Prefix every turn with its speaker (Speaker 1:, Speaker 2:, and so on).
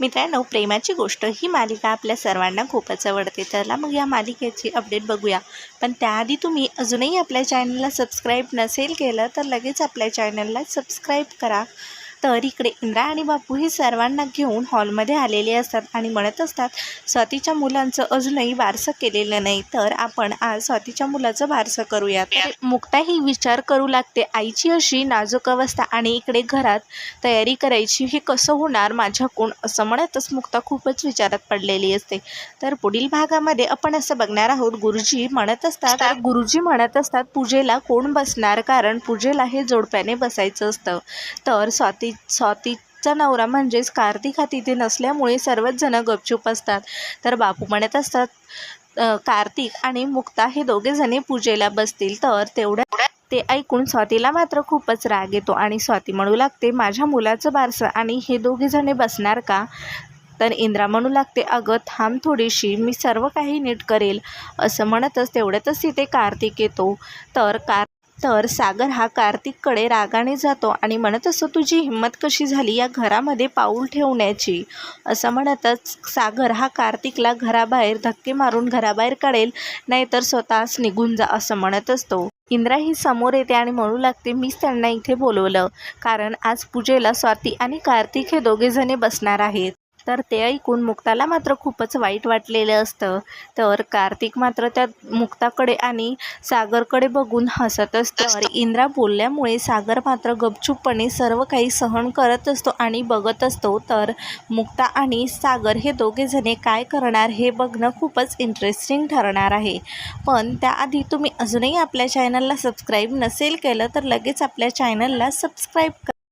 Speaker 1: मित्रांनो प्रेमाची गोष्ट ही मालिका आपल्या सर्वांना खूपच आवडते. चला मग या मालिकेची अपडेट बघूया. पण त्याआधी तुम्ही अजूनही आपल्या चॅनलला सबस्क्राईब नसेल केलं तर लगेच आपल्या चॅनलला सबस्क्राईब करा. तर इकडे इंद्रा आणि बापू हे सर्वांना घेऊन हॉलमध्ये आलेले असतात आणि म्हणत असतात स्वातीच्या मुलांचं अजूनही बारसं केलेलं नाही तर आपण आज स्वातीच्या मुलाचं बारसं करूया. मुक्ताही मुक्ता ही विचार करू लागते आईची अशी नाजूक अवस्था आणि इकडे घरात तयारी करायची हे कसं होणार माझ्याकडून? असं म्हणतच मुक्ता खूपच विचारात पडलेली असते. तर पुढील भागामध्ये आपण असं बघणार आहोत गुरुजी म्हणत असतात गुरुजी म्हणत असतात पूजेला कोण बसणार? कारण पूजेला हे जोडप्याने बसायचं असतं. तर स्वाती स्वातीचा नवरा म्हणजेच कार्तिक हा तिथे नसल्यामुळे सर्वच जण गपचूप असतात. तर बापू म्हणत असतात कार्तिक आणि मुक्ता हे दोघेजणी पूजेला बसतील. तर तेवढ्या ते ऐकून स्वातीला मात्र खूपच राग येतो आणि स्वाती म्हणू लागते माझ्या मुलाचं बारसं आणि हे दोघेजणे बसणार का? तर इंद्रा म्हणू लागते अगं थांब थोडीशी मी सर्व काही नीट करेल. असं म्हणतच तेवढ्यातच तिथे कार्तिक येतो. तर कार तर सागर हा कार्तिककडे रागाने जातो आणि म्हणत असतो तुझी हिंमत कशी झाली या घरामध्ये पाऊल ठेवण्याची? असं म्हणतच सागर हा कार्तिकला घराबाहेर धक्के मारून घराबाहेर काढेल नाहीतर स्वतःच निघून जा असं म्हणत असतो. इंद्रा ही समोर येते आणि म्हणू लागते मीच त्यांना इथे बोलवलं कारण आज पूजेला स्वाती आणि कार्तिक हे दोघेजणे बसणार आहेत. तर ते ऐकून मुक्ताला मात्र खूपच वाईट वाटलेलं असतं. तर कार्तिक मात्र त्या मुक्ताकडे आणि सागरकडे बघून हसत असतं. तर इंद्रा बोलल्यामुळे सागर मात्र गपचूपपणे सर्व काही सहन करत असतो आणि बघत असतो. तर मुक्ता आणि सागर हे दोघे जणे काय करणार हे बघणं खूपच इंटरेस्टिंग ठरणार आहे. पण त्याआधी तुम्ही अजूनही आपल्या चॅनलला सबस्क्राईब नसेल केलं तर लगेच आपल्या चॅनलला सबस्क्राईब